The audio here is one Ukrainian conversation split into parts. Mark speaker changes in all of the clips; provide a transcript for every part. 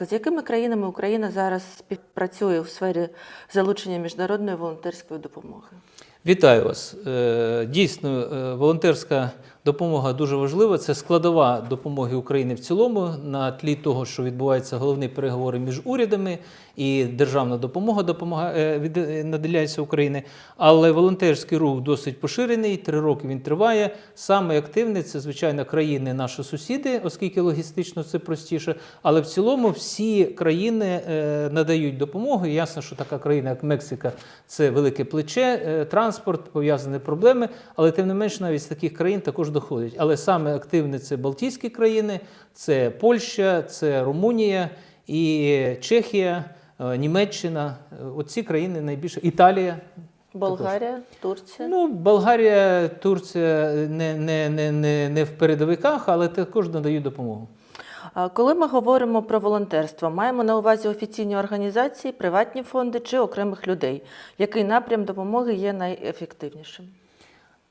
Speaker 1: З якими країнами Україна зараз співпрацює у сфері залучення міжнародної волонтерської допомоги?
Speaker 2: Вітаю вас. Е, Дійсно, е, волонтерська допомога дуже важлива. Це складова допомоги України в цілому на тлі того, що відбуваються головні переговори між урядами і державна допомога допомагає від- е, наділяється Україні. Але волонтерський рух досить поширений. Три роки він триває. Саме активний це звичайно країни, наші сусіди, оскільки логістично це простіше. Але в цілому всі країни е, надають допомогу. Ясно, що така країна, як Мексика, це велике плече, е, транспорт, пов'язані проблеми. Але тим не менш, навіть з таких країн також доходять. Але саме активні це Балтійські країни, це Польща, це Румунія і Чехія, е, Німеччина. Е, Оці країни найбільше Італія.
Speaker 1: Болгарія, Турція.
Speaker 2: Ну, Болгарія, Турція не, не, не, не, не в передовиках, але також надають допомогу.
Speaker 1: Коли ми говоримо про волонтерство, маємо на увазі офіційні організації, приватні фонди чи окремих людей. Який напрям допомоги є найефективнішим?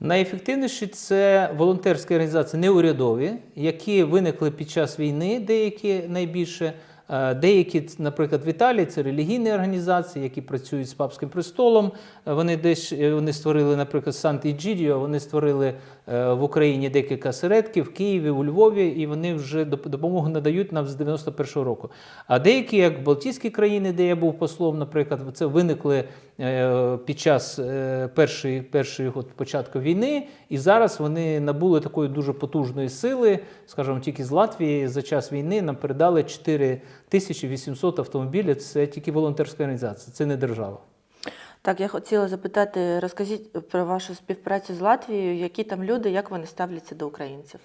Speaker 2: Найефективніші це волонтерські організації неурядові, які виникли під час війни, деякі найбільше. Е, Деякі, наприклад, в Італії це релігійні організації, які працюють з папським престолом. Е, Вони десь е, вони створили, наприклад, Сант-Іджідіо, вони створили в Україні декілька середків в Києві, у Львові, і вони вже доп- допомогу надають нам з 91-го року. А деякі, як Балтійські країни, де я був послом, наприклад, це виникли е, під час е, першої, першої от початку війни, і зараз вони набули такої дуже потужної сили. Скажімо, тільки з Латвії за час війни нам передали 4800 автомобілів. Це тільки волонтерська організація, це не держава.
Speaker 1: Так, я хотіла запитати, розкажіть про вашу співпрацю з Латвією, які там люди, як вони ставляться до українців?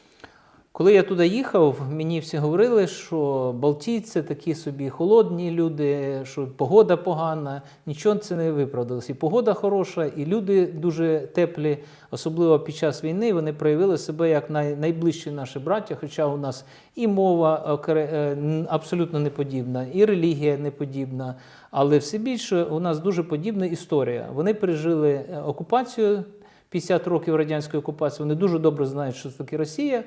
Speaker 2: Коли я туди їхав, мені всі говорили, що балтійці такі собі холодні люди, що погода погана, нічого це не виправдалося. І погода хороша, і люди дуже теплі, особливо під час війни, вони проявили себе як най, найближчі наші браття, хоча у нас і мова е, абсолютно не подібна, і релігія не подібна, але все більше у нас дуже подібна історія. Вони пережили е, окупацію 50 років радянської окупації, вони дуже добре знають, що це таке Росія.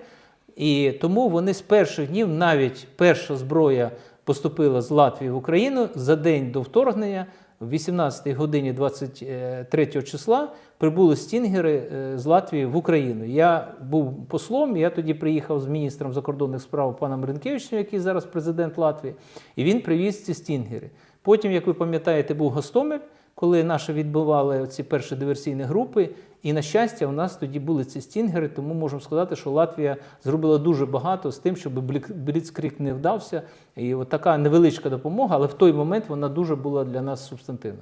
Speaker 2: І тому вони з перших днів, навіть перша зброя поступила з Латвії в Україну за день до вторгнення, в 18 годині 23 числа прибули стінгери е, з Латвії в Україну. Я був послом, я тоді приїхав з міністром закордонних справ паном Ренкевичем, який зараз президент Латвії, і він привіз ці стінгери. Потім, як ви пам'ятаєте, був Гостомель, коли наші відбивали ці перші диверсійні групи. І на щастя, у нас тоді були ці стінгери, тому можемо сказати, що Латвія зробила дуже багато з тим, щоб Бліцкрік не вдався. І от така невеличка допомога, але в той момент вона дуже була для нас субстантивна.